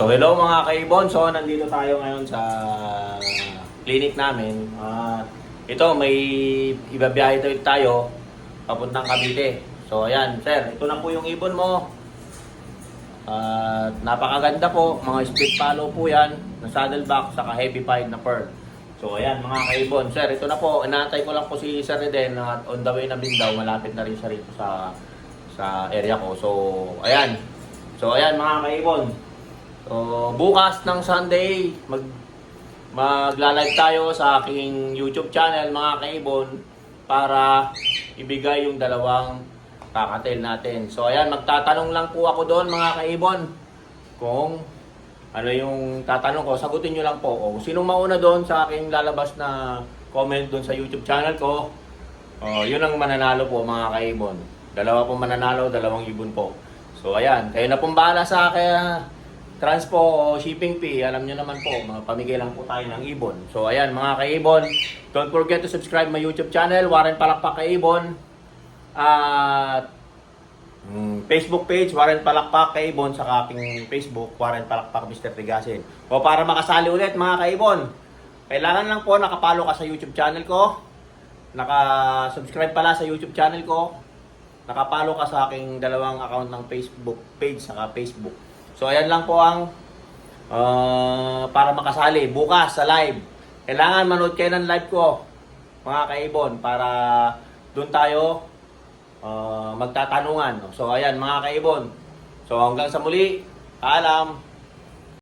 So hello mga kaibon, so nandito tayo ngayon sa clinic namin. At ito may ibabiyahe tayo, tayo papuntang Cavite. So ayan, sir, ito na po yung ibon mo. At napakaganda po, mga split follow po yan, na saddleback, saka heavy pied na pearl. So ayan mga kaibon, sir, ito na po, inaantay ko lang po si Sir Eden at on the way na Mindanao, malapit na rin siya rito sa sa area ko. So ayan, so ayan mga kaibon, So, bukas ng Sunday, mag magla-live tayo sa aking YouTube channel mga kaibon para ibigay yung dalawang kakatel natin. So ayan, magtatanong lang po ako doon mga kaibon kung ano yung tatanong ko, sagutin nyo lang po. O, sinong mauna doon sa aking lalabas na comment doon sa YouTube channel ko, oh, yun ang mananalo po mga kaibon. Dalawa po mananalo, dalawang ibon po. So ayan, kayo na pong bahala sa akin transpo shipping fee, alam nyo naman po, mga pamigay lang po tayo ng ibon. So ayan mga kaibon, don't forget to subscribe my YouTube channel, Warren Palakpak Kaibon. At mm, Facebook page, Warren Palakpak Kaibon, sa aking Facebook, Warren Palakpak Mr. Tigasin. O para makasali ulit mga kaibon, kailangan lang po nakapalo ka sa YouTube channel ko, naka-subscribe pala sa YouTube channel ko, nakapalo ka sa aking dalawang account ng Facebook page, saka Facebook. So ayan lang po ang ah, para makasali bukas sa live. Kailangan manood kayo ng live ko mga kaibon para doon tayo ah, magtatanungan. So ayan mga kaibon. So hanggang sa muli, alam.